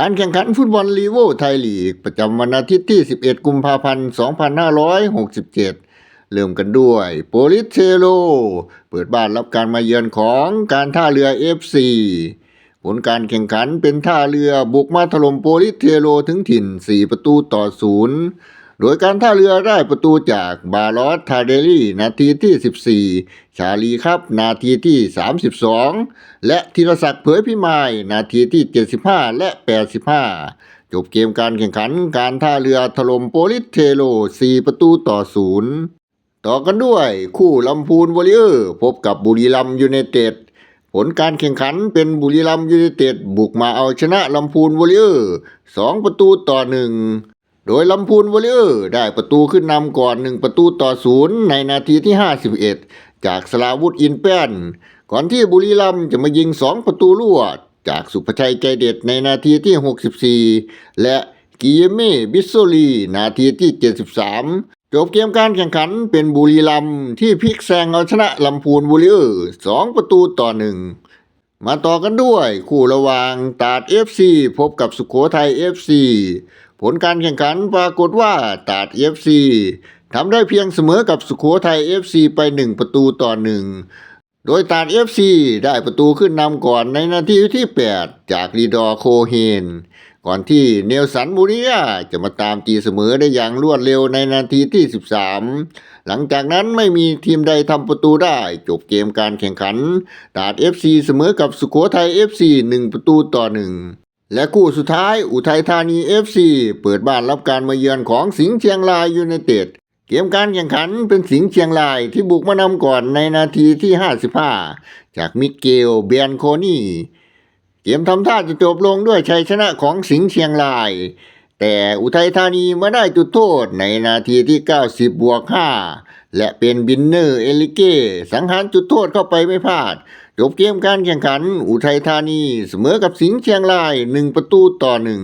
การแข่งขันฟุตบอลลีโวไทยลีก ประจำวันอาทิตย์ที่ 11 กุมภาพันธ์ 2567 เริ่มกันด้วย โปลิสเทโล เปิดบ้านรับการมาเยือนของการท่าเรือ FC ผลการแข่งขันเป็นท่าเรือบุกมาถล่มโปลิสเทโลถึงถิ่น 4 ประตูต่อศูนย์ โดยการท่าเรือได้ประตูจากบาลอสทาเดลี่ นาทีที่ 14 ชาลีครับ นาทีที่ 32 และธีรศักดิ์เผยพิมาย นาทีที่ 75 และ 85 จบเกมการแข่งขันการท่าเรือถล่มโปลิสเทโล 4 ประตูต่อศูนย์ต่อกันด้วยคู่ลำพูนวอริเออร์พบกับบุรีรัมย์ยูไนเต็ดผลการแข่งขันเป็นบุรีรัมย์ยูไนเต็ดบุกมาเอาชนะลำพูนวอริเออร์ 2 ประตูต่อหนึ่ง โดยลำพูนวอริเออร์ได้ประตูขึ้นนำก่อน 1 ประตูต่อศูนย์ในนาทีที่ 51 จากสลาวุธอินแป้น ก่อนที่บุรีรัมย์จะมายิง 2 ประตูรวด จากสุภชัยใจเด็ดในนาทีที่ 64 และกิเยเม่บิสโซลีนาทีที่ 73 จบเกมการแข่งขันเป็นบุรีรัมย์ที่พลิกแซงเอาชนะลำพูนวอริเออร์2ประตูต่อหนึ่งมาต่อกันด้วย คู่ระหว่างตาด FC พบกับสุโขทัย FC ผลการแข่งขันปรากฏว่าตาด FC ทำได้เพียงเสมอกับสุโขทัย FC ไป 1 ประตูต่อหนึ่งโดยตาด FC ได้ประตูขึ้นนำก่อนในนาทีที่ 8 จากลีดอร์โคเฮน ก่อนที่เนลสันมูริยาจะมาตามตีเสมอได้อย่างรวดเร็วในนาทีที่ 13 หลังจากนั้นไม่มีทีมใดทำประตูได้จบเกมการแข่งขัน ตาด FC เสมอกับสุโขทัย FC 1 ประตูต่อหนึ่ง และคู่สุดท้ายอุทัยธานี FC เปิดบ้านรับการมาเยือนของสิงห์เชียงรายยูไนเต็ดเกมการแข่งขันเป็นสิงห์เชียงรายที่บุกมานำก่อนในนาทีที่ 55 จากมิเกลเบียนโคนี่เกมทำท่าจะจบลงด้วยชัยชนะของสิงห์เชียงราย แต่อุทัยธานีมาได้จุดโทษในนาทีที่ 90 บวก 5 และเป็นบินเนอร์เอลิเก้สังหารจุดโทษเข้าไปไม่พลาด จบเกมการแข่งขัน อุทัยธานีเสมอกับสิงห์เชียงราย 1 ประตูต่อหนึ่ง